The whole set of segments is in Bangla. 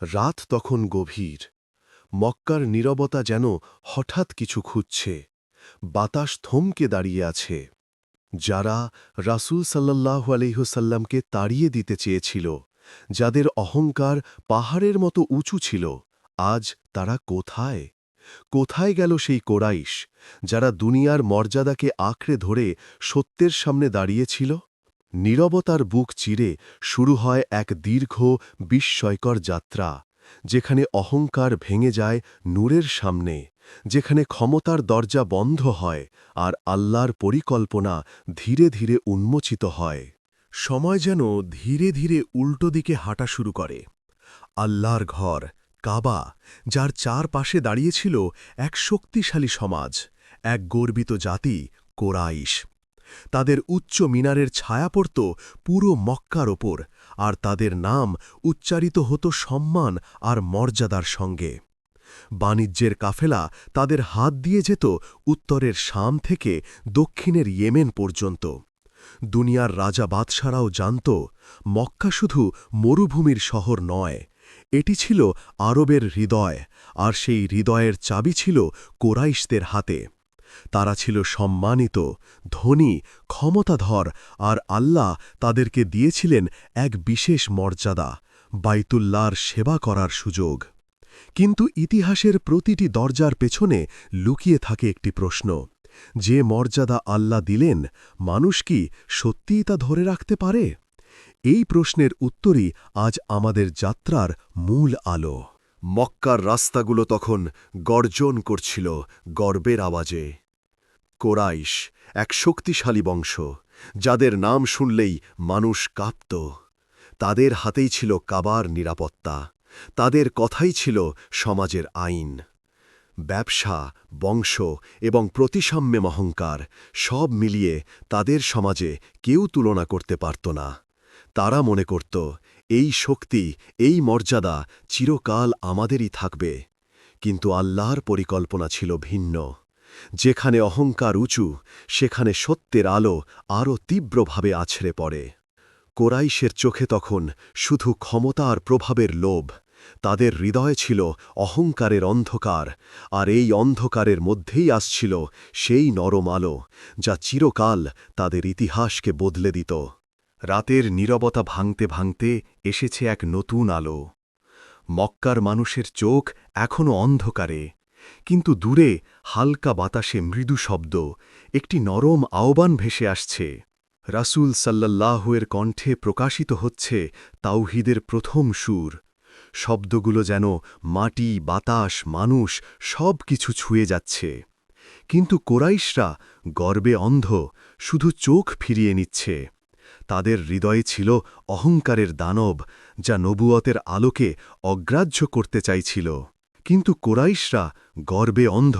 রাত তখন গভীর। মক্কার নীরবতা যেন হঠাৎ কিছু খুঁজছে। বাতাস থমকে দাঁড়িয়ে আছে। যারা রাসূল সাল্লাল্লাহু আলহিহসাল্লামকে তাড়িয়ে দিতে চেয়েছিল, যাদের অহংকার পাহাড়ের মতো উঁচু ছিল, আজ তারা কোথায়? কোথায় গেল সেই কোরাইশ, যারা দুনিয়ার মর্যাদাকে আঁকড়ে ধরে সত্যের সামনে দাঁড়িয়েছিল? নীরবতার বুক চিরে শুরু হয় এক দীর্ঘ, বিস্ময়কর যাত্রা, যেখানে অহংকার ভেঙে যায় নূরের সামনে, যেখানে ক্ষমতার দরজা বন্ধ হয় আর আল্লাহর পরিকল্পনা ধীরে ধীরে উন্মোচিত হয়। সময় যেন ধীরে ধীরে উল্টো দিকে হাঁটা শুরু করে। আল্লাহর ঘর, কাবা, যার চারপাশে দাঁড়িয়েছিল এক শক্তিশালী সমাজ, এক গর্বিত জাতি, কোরাইশ। তাদের উচ্চ মিনারের ছায়া পড়ত পুরো মক্কার ওপর, আর তাদের নাম উচ্চারিত হতো সম্মান আর মর্যাদার সঙ্গে। বাণিজ্যের কাফেলা তাদের হাত দিয়ে যেত উত্তরের শাম থেকে দক্ষিণের ইয়েমেন পর্যন্ত। দুনিয়ার রাজা বাদশারাও জানত, মক্কা শুধু মরুভূমির শহর নয়, এটি ছিল আরবের হৃদয়, আর সেই হৃদয়ের চাবি ছিল কোরাইশদের হাতে। তারা ছিল সম্মানিত, ধনী, ক্ষমতাধর আর আল্লাহ তাদেরকে দিয়েছিলেন এক বিশেষ মর্যাদা বাইতুল্লার সেবা করার সুযোগ। কিন্তু ইতিহাসের প্রতিটি দরজার পেছনে লুকিয়ে থাকে একটি প্রশ্ন, যে মর্যাদা আল্লাহ দিলেন, মানুষ কি সত্যিই তা ধরে রাখতে পারে? এই প্রশ্নের উত্তরই আজ আমাদের যাত্রার মূল আলো। মক্কার রাস্তাগুলো তখন গর্জন করছিল গর্বের আওয়াজে। কোরাইশ এক শক্তিশালী বংশ, যাদের নাম শুনলেই মানুষ কাঁপত। তাদের হাতেই ছিল কাবার নিরাপত্তা, তাদের কথাই ছিল সমাজের আইন। ব্যবসা, বংশ এবং প্রতিসাম্যে অহংকার সব মিলিয়ে তাদের সমাজে কেউ তুলনা করতে পারত না। তারা মনে করত এই শক্তি, এই মর্যাদা চিরকাল আমাদেরই থাকবে। কিন্তু আল্লাহর পরিকল্পনা ছিল ভিন্ন। যেখানে অহংকার উঁচু, সেখানে সত্যের আলো আরও তীব্রভাবে আছড়ে পড়ে। কোরাইশের চোখে তখন শুধু ক্ষমতা আর প্রভাবের লোভ, তাদের হৃদয়ে ছিল অহংকারের অন্ধকার, আর এই অন্ধকারের মধ্যেই আসছিল সেই নরম আলো, যা চিরকাল তাদের ইতিহাসকে বদলে দিত। রাতের নীরবতা ভাঙতে ভাঙতে এসেছে এক নতুন আলো। মক্কার মানুষের চোখ এখনও অন্ধকারে, কিন্তু দূরে হালকা বাতাসে মৃদু শব্দ, একটি নরম আহ্বান ভেসে আসছে। রাসূল সাল্লাল্লাহুয়ের কণ্ঠে প্রকাশিত হচ্ছে তাওহিদের প্রথম সুর। শব্দগুলো যেন মাটি, বাতাস, মানুষ সব কিছু ছুঁয়ে যাচ্ছে। কিন্তু কোরাইশরা গর্বে অন্ধ, শুধু চোখ ফিরিয়ে নিচ্ছে। তাদের হৃদয়ে ছিল অহংকারের দানব, যা নবুয়তের আলোকে অগ্রাহ্য করতে চাইছিল। কিন্তু কোরাইশরা গর্বে অন্ধ,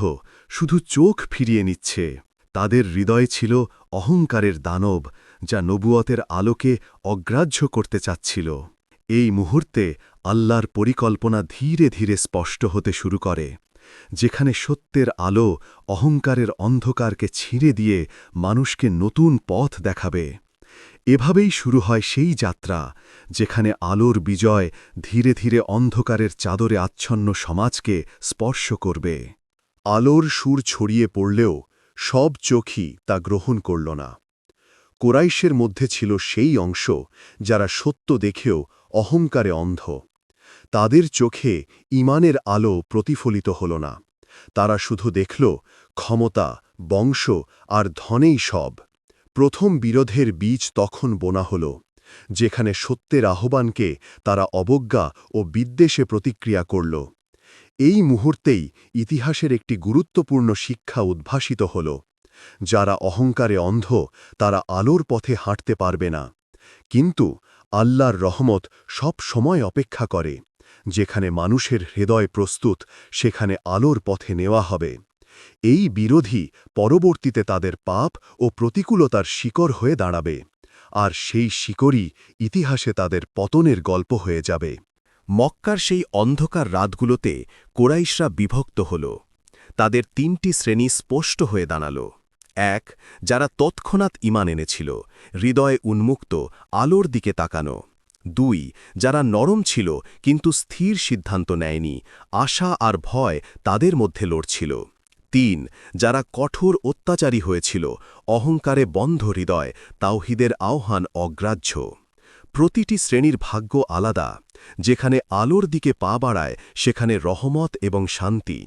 শুধু চোখ ফিরিয়ে নিচ্ছে। তাদের হৃদয়ে ছিল অহংকারের দানব, যা নবুয়তের আলোকে অগ্রাহ্য করতে চাচ্ছিল। এই মুহূর্তে আল্লাহর পরিকল্পনা ধীরে ধীরে স্পষ্ট হতে শুরু করে, যেখানে সত্যের আলো অহংকারের অন্ধকারকে ছিঁড়ে দিয়ে মানুষকে নতুন পথ দেখাবে। এভাবেই শুরু হয় সেই যাত্রা, যেখানে আলোর বিজয় ধীরে ধীরে অন্ধকারের চাদরে আচ্ছন্ন সমাজকে স্পর্শ করবে। আলোর সুর ছড়িয়ে পড়লেও সব চোখই তা গ্রহণ করল না। কোরাইশের মধ্যে ছিল সেই অংশ যারা সত্য দেখেও অহংকারে অন্ধ। তাদের চোখে ইমানের আলো প্রতিফলিত হল না। তারা শুধু দেখল ক্ষমতা, বংশ আর ধনেই সব। প্রথম বিরোধের বীজ তখন বোনা হল, যেখানে সত্যের আহ্বানকে তারা অবজ্ঞা ও বিদ্বেষে প্রতিক্রিয়া করল। এই মুহূর্তেই ইতিহাসের একটি গুরুত্বপূর্ণ শিক্ষা উদ্ভাসিত হল, যারা অহংকারে অন্ধ তারা আলোর পথে হাঁটতে পারবে না। কিন্তু আল্লাহর রহমত সব সময় অপেক্ষা করে, যেখানে মানুষের হৃদয় প্রস্তুত সেখানে আলোর পথে নেওয়া হবে। এই বিরোধী পরবর্তীতে তাদের পাপ ও প্রতিকূলতার শিকড় হয়ে দাঁড়াবে, আর সেই শিকড়ই ইতিহাসে তাদের পতনের গল্প হয়ে যাবে। মক্কার সেই অন্ধকার রাতগুলোতে কোরাইশরা বিভক্ত হল। তাদের তিনটি শ্রেণি স্পষ্ট হয়ে দাঁড়াল। এক, যারা তৎক্ষণাৎ ইমান এনেছিল, হৃদয়ে উন্মুক্ত, আলোর দিকে তাকানো। দুই, যারা নরম ছিল, কিন্তু স্থির সিদ্ধান্ত নেয়নি, আশা আর ভয় তাদের মধ্যে লড়ছিল। তিন, যারা কঠোর অত্যাচারী হয়েছিল, অহংকারে বন্ধ হৃদয়, তাওহিদের আহ্বান অগ্রাহ্য। প্রতিটি শ্রেণির ভাগ্য আলাদা, যেখানে আলোর দিকে পা বাড়ায়, সেখানে রহমত এবং শান্তি।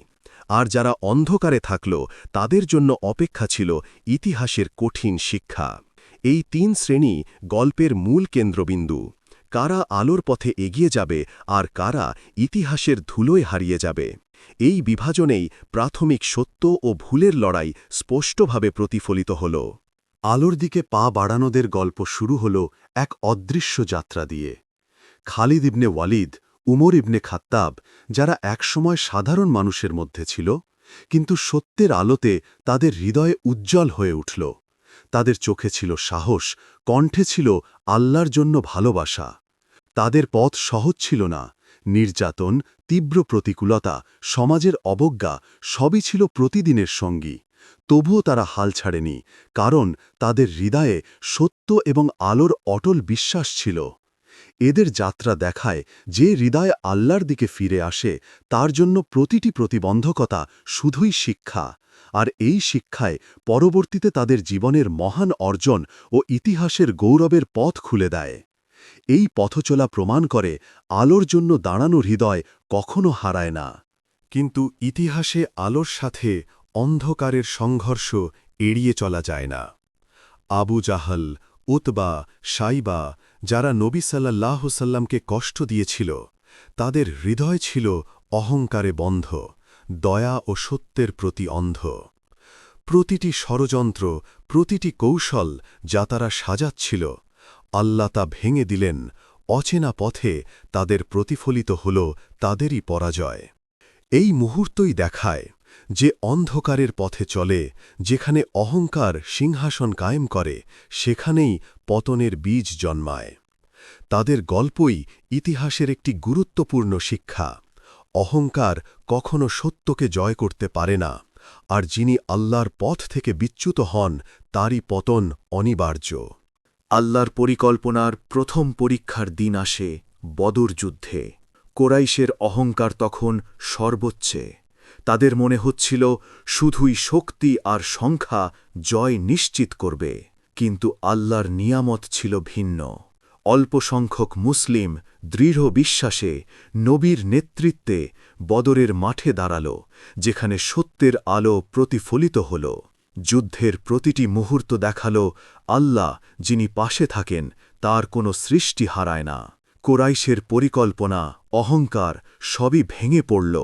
আর যারা অন্ধকারে থাকল, তাদের জন্য অপেক্ষা ছিল ইতিহাসের কঠিন শিক্ষা। এই তিন শ্রেণি গল্পের মূল কেন্দ্রবিন্দু, কারা আলোর পথে এগিয়ে যাবে আর কারা ইতিহাসের ধুলোয় হারিয়ে যাবে। এই বিভাজনেই প্রাথমিক সত্য ও ভুলের লড়াই স্পষ্টভাবে প্রতিফলিত হল। আলোর দিকে পা বাড়ানোদের গল্প শুরু হল এক অদৃশ্য যাত্রা দিয়ে। খালিদ ইবনে ওয়ালিদ, উমর ইবনে খাত্তাব, যারা একসময় সাধারণ মানুষের মধ্যে ছিল, কিন্তু সত্যের আলোতে তাদের হৃদয়ে উজ্জ্বল হয়ে উঠল। তাদের চোখে ছিল সাহস, কণ্ঠে ছিল আল্লাহর জন্য ভালোবাসা। তাদের পথ সহজ ছিল না নির্যাতন, তীব্র প্রতিকূলতা, সমাজের অবজ্ঞা সবই ছিল প্রতিদিনের সঙ্গী। তবুও তারা হাল ছাড়েনি, কারণ তাদের হৃদয়ে সত্য এবং আলোর অটল বিশ্বাস ছিল। এদের যাত্রা দেখায় যে হৃদয় আল্লাহর দিকে ফিরে আসে, তার জন্য প্রতিটি প্রতিবন্ধকতা শুধুই শিক্ষা। আর এই শিক্ষায় পরবর্তীতে তাদের জীবনের মহান অর্জন ও ইতিহাসের গৌরবের পথ খুলে দেয়। এই পথচলা প্রমাণ করে আলোর জন্য দাঁড়ানো হৃদয় কখনো হারায় না। কিন্তু ইতিহাসে আলোর সাথে অন্ধকারের সংঘর্ষ এড়িয়ে চলা যায় না। আবু জাহল, উতবা, সাইবা যারা নবী সাল্লাহ সাল্লামকে কষ্ট দিয়েছিল, তাদের হৃদয় ছিল অহংকারে বন্ধ, দয়া ও সত্যের প্রতি অন্ধ। প্রতিটি ষড়যন্ত্র, প্রতিটি কৌশল যা তারা সাজাচ্ছিল আল্লাহ তা ভেঙে দিলেন, অচেনা পথে তাদের প্রতিফলিত হল তাদেরই পরাজয়। এই মুহূর্তই দেখায় যে অন্ধকারের পথে চলে, যেখানে অহংকার সিংহাসন কায়েম করে, সেখানেই পতনের বীজ জন্মায়। তাদের গল্পই ইতিহাসের একটি গুরুত্বপূর্ণ শিক্ষা। অহংকার কখনো সত্যকে জয় করতে পারে না, আর যিনি আল্লাহর পথ থেকে বিচ্যুত হন, তারই পতন অনিবার্য। আল্লাহর পরিকল্পনার প্রথম পরীক্ষার দিন আসে বদর যুদ্ধে। কোরাইশের অহংকার তখন সর্বোচ্চে। তাদের মনে হচ্ছিল, শুধুই শক্তি আর সংখ্যা জয় নিশ্চিত করবে। কিন্তু আল্লাহর নিয়ামত ছিল ভিন্ন। অল্প সংখ্যক মুসলিম দৃঢ় বিশ্বাসে নবীর নেতৃত্বে বদরের মাঠে দাঁড়াল, যেখানে সত্যের আলো প্রতিফলিত হল। যুদ্ধের প্রতিটি মুহূর্ত দেখাল আল্লাহ যিনি পাশে থাকেন, তার কোনো সৃষ্টি হারায় না। কোরাইশের পরিকল্পনা, অহংকার সবই ভেঙে পড়ল।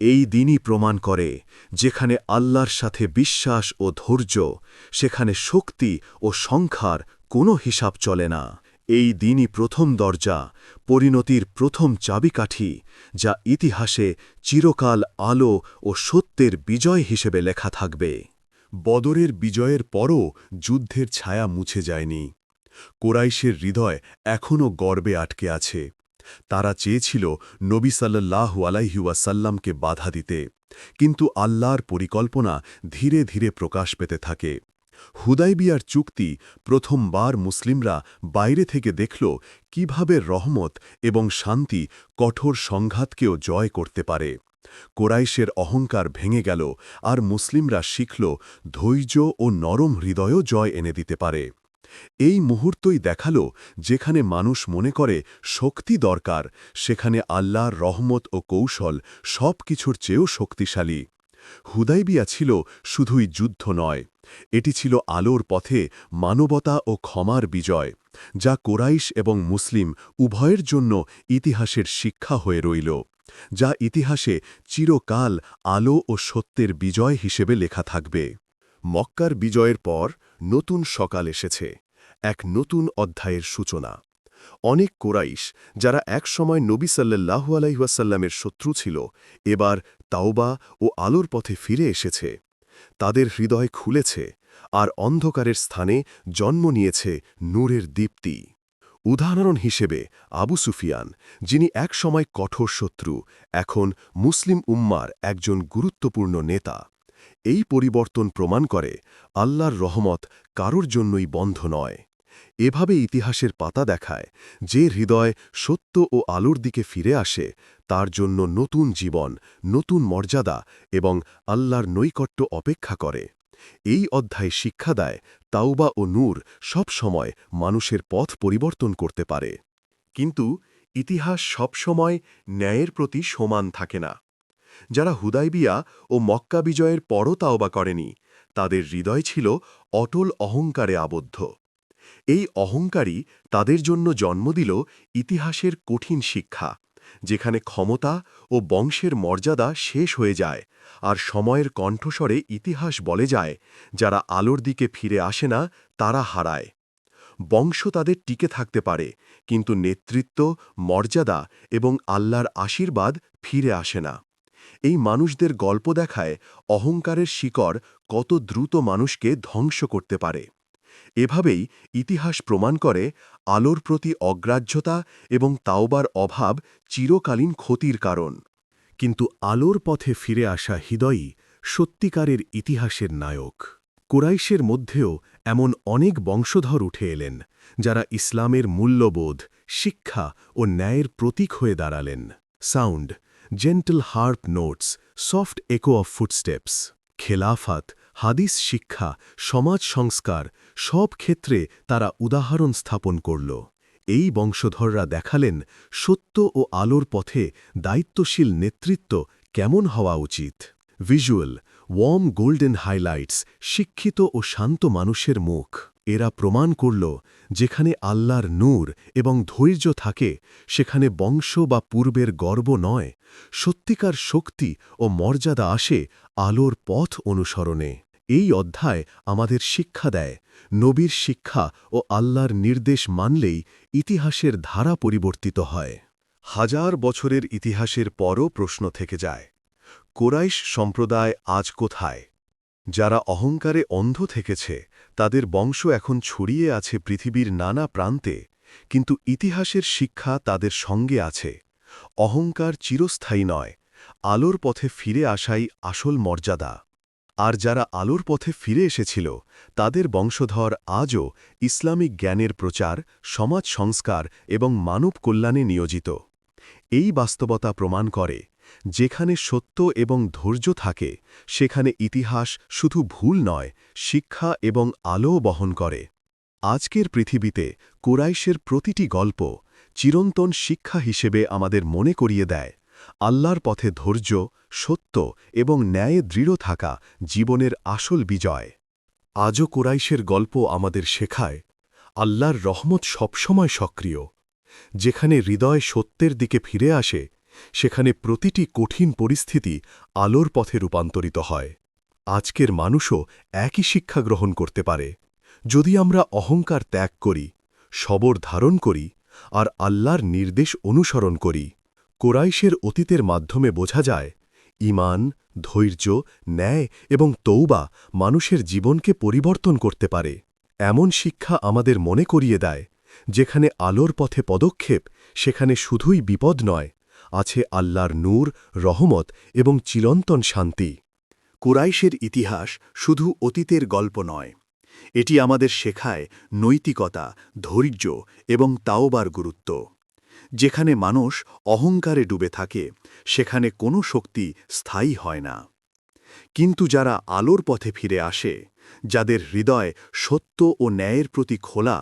এই দিনই প্রমাণ করে যেখানে আল্লাহর সাথে বিশ্বাস ও ধৈর্য, সেখানে শক্তি ও সংখ্যার কোনো হিসাব চলে না। এই দিনই প্রথম দরজা, পরিণতির প্রথম চাবিকাঠি, যা ইতিহাসে চিরকাল আলো ও সত্যের বিজয় হিসেবে লেখা থাকবে। বদরের বিজয়ের পরও যুদ্ধের ছায়া মুছে যায়নি। কোরাইশের হৃদয় এখনও গর্বে আটকে আছে। তারা চেয়েছিল নবী সাল্লাহু আলাইহুয়াসাল্লামকে বাধা দিতে। কিন্তু আল্লাহর পরিকল্পনা ধীরে ধীরে প্রকাশ পেতে থাকে। হুদাইবিয়ার চুক্তি প্রথমবার মুসলিমরা বাইরে থেকে দেখল কীভাবে রহমত এবং শান্তি কঠোর সংঘাতকেও জয় করতে পারে। কোরাইশের অহংকার ভেঙে গেল আর মুসলিমরা শিখল ধৈর্য ও নরম হৃদয়ও জয় এনে দিতে পারে। এই মুহূর্তই দেখাল যেখানে মানুষ মনে করে শক্তি দরকার, সেখানে আল্লাহর রহমত ও কৌশল সব কিছুর চেয়েও শক্তিশালী। হুদাইবিয়া ছিল শুধুই যুদ্ধ নয়, এটি ছিল আলোর পথে মানবতা ও ক্ষমার বিজয়, যা কোরাইশ এবং মুসলিম উভয়ের জন্য ইতিহাসের শিক্ষা হয়ে রইল। যা ইতিহাসে চিরকাল আলো ও সত্যের বিজয় হিসেবে লেখা থাকবে। মক্কার বিজয়ের পর নতুন সকাল এসেছে, এক নতুন অধ্যায়ের সূচনা। অনেক কোরাইশ যারা একসময় নবী সাল্লাহু আলাইহাসাল্লামের শত্রু ছিল, এবার তাওবা ও আলোর পথে ফিরে এসেছে। তাদের হৃদয় খুলেছে আর অন্ধকারের স্থানে জন্ম নিয়েছে নূরের দীপ্তি। উদাহরণ হিসেবে আবু সুফিয়ান, যিনি একসময় কঠোর শত্রু, এখন মুসলিম উম্মার একজন গুরুত্বপূর্ণ নেতা। এই পরিবর্তন প্রমাণ করে আল্লাহর রহমত কারোর জন্যই বন্ধ নয়। এভাবে ইতিহাসের পাতা দেখায় যে হৃদয় সত্য ও আলোর দিকে ফিরে আসে, তার জন্য নতুন জীবন, নতুন মর্যাদা এবং আল্লাহর নৈকট্য অপেক্ষা করে। এই অধ্যায় শিক্ষা দেয়, তাওবা ও নূর সব সময় মানুষের পথ পরিবর্তন করতে পারে। কিন্তু ইতিহাস সবসময় ন্যায়ের প্রতি সমান থাকে না। যারা হুদাইবিয়া ও মক্কা বিজয়ের পরও তাওবা করেনি, তাদের হৃদয় ছিল অটল অহংকারে আবদ্ধ। এই অহংকারই তাদের জন্য জন্ম দিল ইতিহাসের কঠিন শিক্ষা। যেখানে ক্ষমতা ও বংশের মর্যাদা শেষ হয়ে যায় আর সময়ের কণ্ঠস্বরে ইতিহাস বলে যায়, যারা আলোর দিকে ফিরে আসে না, তারা হারায়। বংশ তাদের টিকে থাকতে পারে, কিন্তু নেতৃত্ব, মর্যাদা এবং আল্লাহর আশীর্বাদ ফিরে আসে না। এই মানুষদের গল্প দেখায় অহংকারের শিকড় কত দ্রুত মানুষকে ধ্বংস করতে পারে। এভাবেই ইতিহাস প্রমাণ করে আলোর প্রতি অগ্রাহ্যতা এবং তাওবার অভাব চিরকালীন ক্ষতির কারণ। কিন্তু আলোর পথে ফিরে আসা হৃদয়ই সত্যিকারের ইতিহাসের নায়ক। কুরাইশের মধ্যেও এমন অনেক বংশধর উঠে এলেন, যারা ইসলামের মূল্যবোধ, শিক্ষা ও ন্যায়ের প্রতীক হয়ে দাঁড়ালেন। Sound, gentle harp notes, soft echo of footsteps, খেলাফাত হাদিস শিক্ষা, সমাজ সংস্কার, সব ক্ষেত্রে তারা উদাহরণ স্থাপন করল। এই বংশধররা দেখালেন সত্য ও আলোর পথে দায়িত্বশীল নেতৃত্ব কেমন হওয়া উচিত। ভিজুয়াল, ওয়ার্ম গোল্ডেন হাইলাইটস, শিক্ষিত ও শান্ত মানুষের মুখ। এরা প্রমাণ করল যেখানে আল্লাহর নূর এবং ধৈর্য থাকে, সেখানে বংশ বা পূর্বের গর্ব নয়। সত্যিকার শক্তি ও মর্যাদা আসে আলোর পথ অনুসরণে। এই অধ্যায় আমাদের শিক্ষা দেয়। নবীর শিক্ষা ও আল্লাহর নির্দেশ মানলেই ইতিহাসের ধারা পরিবর্তিত হয়। হাজার বছরের ইতিহাসের পরও প্রশ্ন থেকে যায়, কোরাইশ সম্প্রদায় আজ কোথায়? যারা অহংকারে অন্ধ থেকেছে, তাদের বংশ এখন ছড়িয়ে আছে পৃথিবীর নানা প্রান্তে, কিন্তু ইতিহাসের শিক্ষা তাদের সঙ্গে আছে। অহংকার চিরস্থায়ী নয়, আলোর পথে ফিরে আসাই আসল মর্যাদা। আর যারা আলোর পথে ফিরে এসেছিল, তাদের বংশধর আজও ইসলামিক জ্ঞানের প্রচার, সমাজ সংস্কার এবং মানব কল্যাণে নিয়োজিত। এই বাস্তবতা প্রমাণ করে, যেখানে সত্য এবং ধৈর্য থাকে, সেখানে ইতিহাস শুধু ভুল নয়, শিক্ষা এবং আলোও বহন করে। আজকের পৃথিবীতে কোরাইশের প্রতিটি গল্প চিরন্তন শিক্ষা হিসেবে আমাদের মনে করিয়ে দেয়। আল্লাহর পথে ধৈর্য, সত্য এবং ন্যায়ে দৃঢ় থাকা জীবনের আসল বিজয়। আজও কোরাইশের গল্প আমাদের শেখায়, আল্লাহর রহমত সবসময় সক্রিয়। যেখানে হৃদয় সত্যের দিকে ফিরে আসে, সেখানে প্রতিটি কঠিন পরিস্থিতি আলোর পথে রূপান্তরিত হয়। আজকের মানুষও একই শিক্ষা গ্রহণ করতে পারে। যদি আমরা অহংকার ত্যাগ করি, সবর ধারণ করি, আর আল্লাহর নির্দেশ অনুসরণ করি কোরাইশের অতীতের মাধ্যমে বোঝা যায় ইমান ধৈর্য, ন্যায় এবং তৌবা মানুষের জীবনকে পরিবর্তন করতে পারে। এমন শিক্ষা আমাদের মনে করিয়ে দেয়, যেখানে আলোর পথে পদক্ষেপ, সেখানে শুধুই বিপদ নয়, আছে আল্লাহর নূর, রহমত এবং চিরন্তন শান্তি। কুরাইশের ইতিহাস শুধু অতীতের গল্প নয়, এটি আমাদের শেখায় নৈতিকতা, ধৈর্য এবং তাওবার গুরুত্ব। যেখানে মানুষ অহংকারে ডুবে থাকে, সেখানে কোনো শক্তি স্থায়ী হয় না। কিন্তু যারা আলোর পথে ফিরে আসে, যাদের হৃদয় সত্য ও ন্যায়ের প্রতি খোলা,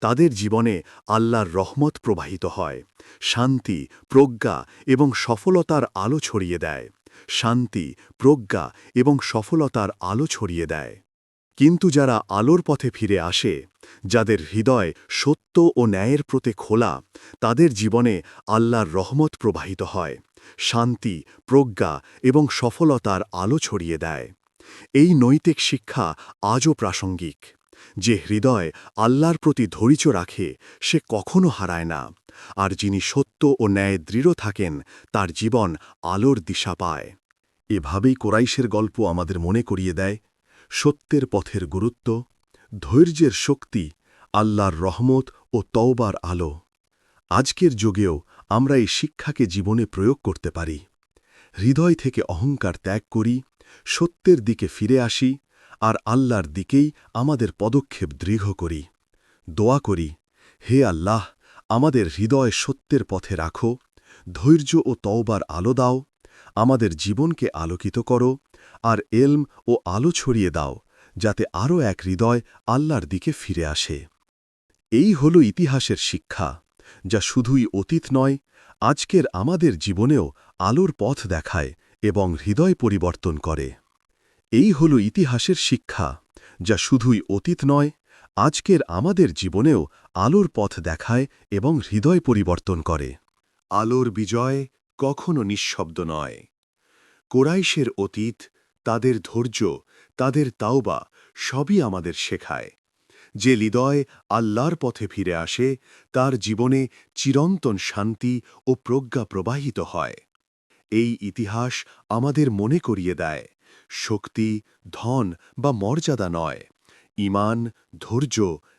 তাদের জীবনে আল্লাহর রহমত প্রবাহিত হয়, শান্তি, প্রজ্ঞা এবং সফলতার আলো ছড়িয়ে দেয়, শান্তি, প্রজ্ঞা এবং সফলতার আলো ছড়িয়ে দেয়। কিন্তু যারা আলোর পথে ফিরে আসে, যাদের হৃদয় সত্য ও ন্যায়ের প্রতি খোলা, তাদের জীবনে আল্লাহর রহমত প্রবাহিত হয়, শান্তি, প্রজ্ঞা এবং সফলতার আলো ছড়িয়ে দেয়। এই নৈতিক শিক্ষা আজও প্রাসঙ্গিক। যে হৃদয় আল্লাহর প্রতি ধৈর্য রাখে, সে কখনো হারায় না। আর যিনি সত্য ও ন্যায় দৃঢ় থাকেন, তার জীবন আলোর দিশা পায়। এভাবেই কোরাইশের গল্প আমাদের মনে করিয়ে দেয়। সত্যের পথের গুরুত্ব, ধৈর্যের শক্তি, আল্লাহর রহমত ও তওবার আলো। আজকের যুগেও আমরা এই শিক্ষাকে জীবনে প্রয়োগ করতে পারি। হৃদয় থেকে অহংকার ত্যাগ করি, সত্যের দিকে ফিরে আসি, আর আল্লাহর দিকেই আমাদের পদক্ষেপ দৃঢ় করি। দোয়া করি, হে আল্লাহ, আমাদের হৃদয় সত্যের পথে রাখো, ধৈর্য ও তওবার আলো দাও, আমাদের জীবনকে আলোকিত করো আর এলম ও আলো ছড়িয়ে দাও, যাতে আরও এক হৃদয় আল্লাহর দিকে ফিরে আসে। এই হল ইতিহাসের শিক্ষা, যা শুধুই অতীত নয়, আজকের আমাদের জীবনেও আলোর পথ দেখায় এবং হৃদয় পরিবর্তন করে। এই হল ইতিহাসের শিক্ষা, যা শুধুই অতীত নয়, আজকের আমাদের জীবনেও আলোর পথ দেখায় এবং হৃদয় পরিবর্তন করে। আলোর বিজয় কখনো নিঃশব্দ নয়। কোরাইশের অতীত তাদের ধৈর্য, তাদের তাওবা সবই আমাদের শেখায়। যে হৃদয় আল্লাহর পথে ফিরে আসে, তার জীবনে চিরন্তন শান্তি ও প্রজ্ঞা প্রবাহিত হয়। এই ইতিহাস আমাদের মনে করিয়ে দেয়, শক্তি, ধন বা মর্যাদা নয়, ঈমান, ধৈর্য,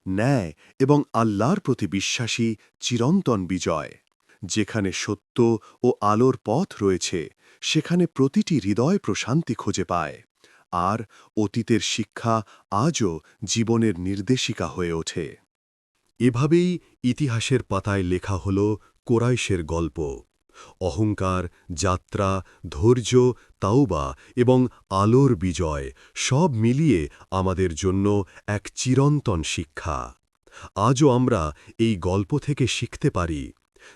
ন্যায় এবং আল্লাহর প্রতি বিশ্বাসী চিরন্তন বিজয়, যেখানে সত্য ও আলোর পথ রয়েছে সেখানে প্রতিটি হৃদয় প্রশান্তি খুঁজে পায়। আর অতীতের শিক্ষা আজও জীবনের নির্দেশিকা হয়ে ওঠে। এভাবেই ইতিহাসের পাতায় লেখা হল কোরাইশের গল্প। অহংকার, যাত্রা, ধৈর্য, তাওবা এবং আলোর বিজয় সব মিলিয়ে আমাদের জন্য এক চিরন্তন শিক্ষা। আজও আমরা এই গল্প থেকে শিখতে পারি।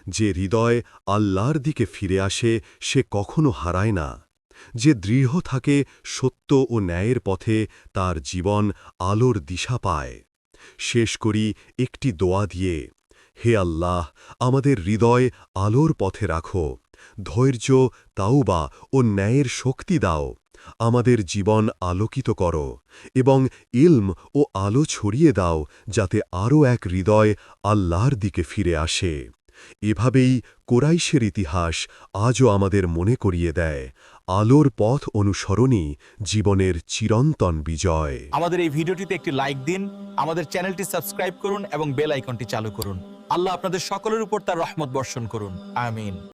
যে হৃদয় আল্লাহর দিকে ফিরে আসে, সে কখনো হারায় না। যে দৃঢ় থাকে সত্য ও ন্যায়ের পথে, তার জীবন আলোর দিশা পায়। শেষ করি একটি দোয়া দিয়ে, হে আল্লাহ, আমাদের হৃদয় আলোর পথে রাখো। ধৈর্য, তাওবা ও ন্যায়ের শক্তি দাও। আমাদের জীবন আলোকিত করো এবং ইলম ও আলো ছড়িয়ে দাও, যাতে আরও এক হৃদয় আল্লাহর দিকে ফিরে আসে। এভাবেই কোরাইশের ইতিহাস আজও আমাদের মনে করিয়ে দেয়। আলোর পথ অনুসরণই জীবনের চিরন্তন বিজয়। আমাদের এই ভিডিওটিতে একটি লাইক দিন, আমাদের চ্যানেলটি সাবস্ক্রাইব করুন এবং বেল আইকনটি চালু করুন। আল্লাহ আপনাদের সকলের উপর তার রহমত বর্ষণ করুন। আমিন।